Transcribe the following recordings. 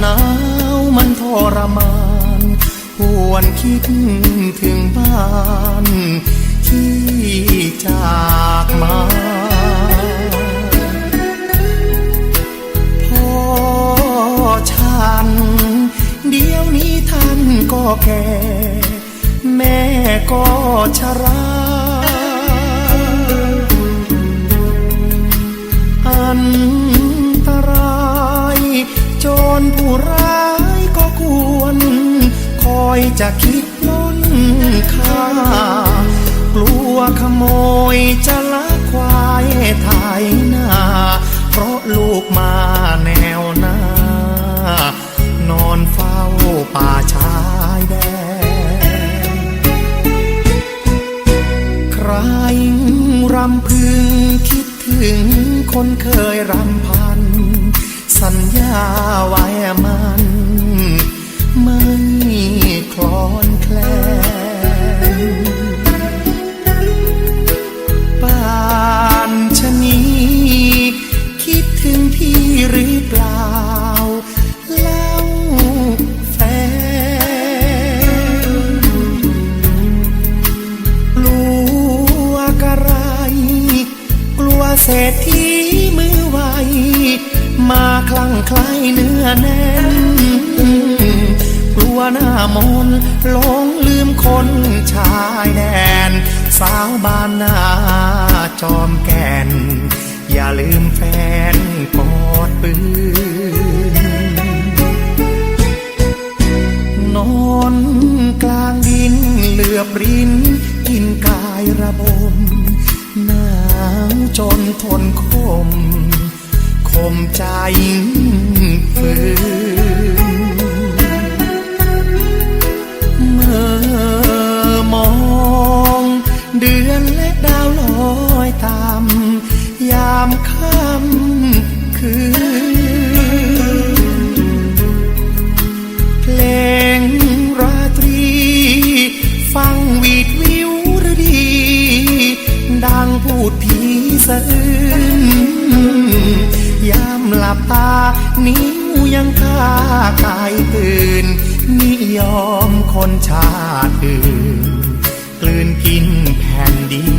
หนาวมันทรมานหวนคิดถึงบ้านที่จากมาพ่อฉัน เดี๋ยวนี้ท่านก็แก่ แม่ก็ชรา โจรผู้ร้ายก็ควร คอยจะคิดล้นค่ากลัวขโมยจะลักควายไถ่ายนาเพราะลูกมาแนวหน้านอนเฝ้าป่าชายแดนใครรำพึงคิดถึงคนเคยรำ เศรษฐีมือไวมาคลั่งไคล้เนื้อแน่นกลัวหน้ามนหลงลืมคนชายแดน สาวบ้านนาจอมแก่น อย่าลืมแฟนกอดปืนนอนกลางดินเหลือบรินกินกายระบมาจนทนคม คมใจฝืนเมื่อมอง เดือนและดาวลอยตามยามค่ำคืนเพลงราตรี ฟังวีดวิวหรือดี ดังพูดผี สะอื้นยามหลับตานิ้วยังค่ากายตื่นนิยอมคนชาติอื่นกลืนกินแผ่นดิน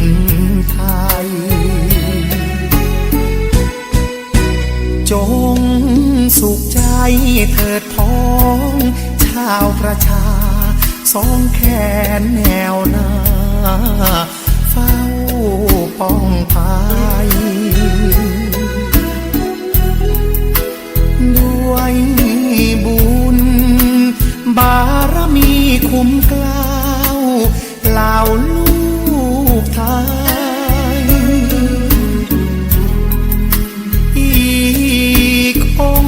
ไทย จงสุขใจเถิดพ้อง ชาวประชา สองแขนแนวหน้าเฝ้า ป้องภัยด้วยบุญ บารมีคุ้มกล้าวเหล่าลูกไทยอีกอง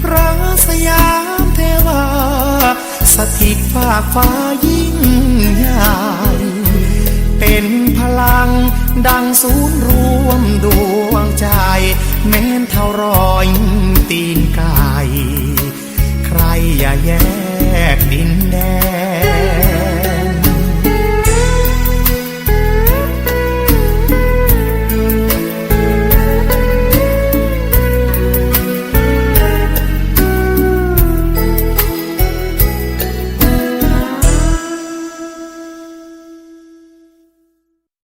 พระสยามเทวา สถิตฝากฟ้ายิ่งใหญ่ ดังศูนย์รวมดวงใจ แม้นเท่ารอยตีน